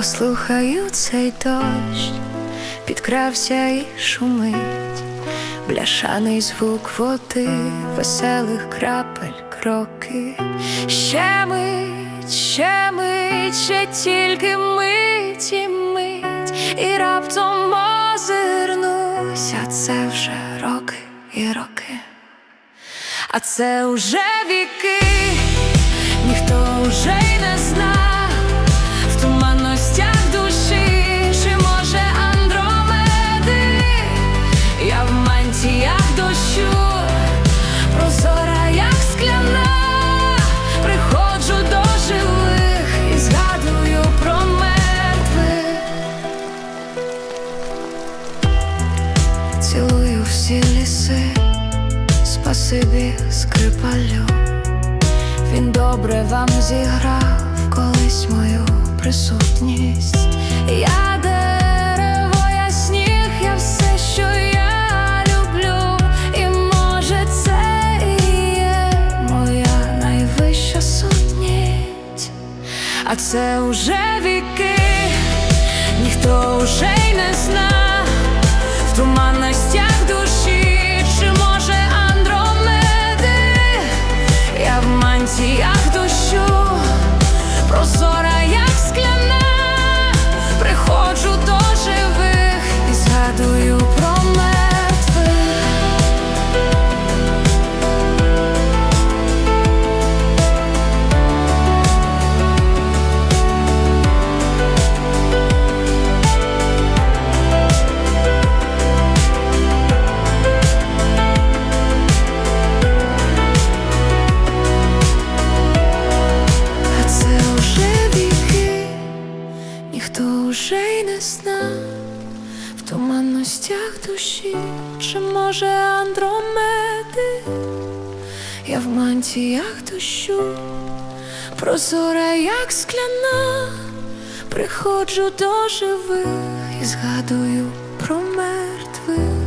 Послухаю цей дощ, підкрався і шумить, бляшаний звук води, веселих крапель кроки. Ще мить, ще мить, ще тільки мить і мить, і раптом озирнуся, це вже роки і роки. А це уже віки, ніхто Цілую всі ліси, спасибі скрипалю. Він добре вам зіграв колись мою присутність. Я дерево, я сніг, я все, що я люблю, і може це і є моя найвища сутність, а це уже віки, ніхто уже й не зна туманностях душі, чи може Андромеди, я в мантіях дощу, прозора, як скляна, приходжу до живих і згадую про мертвих.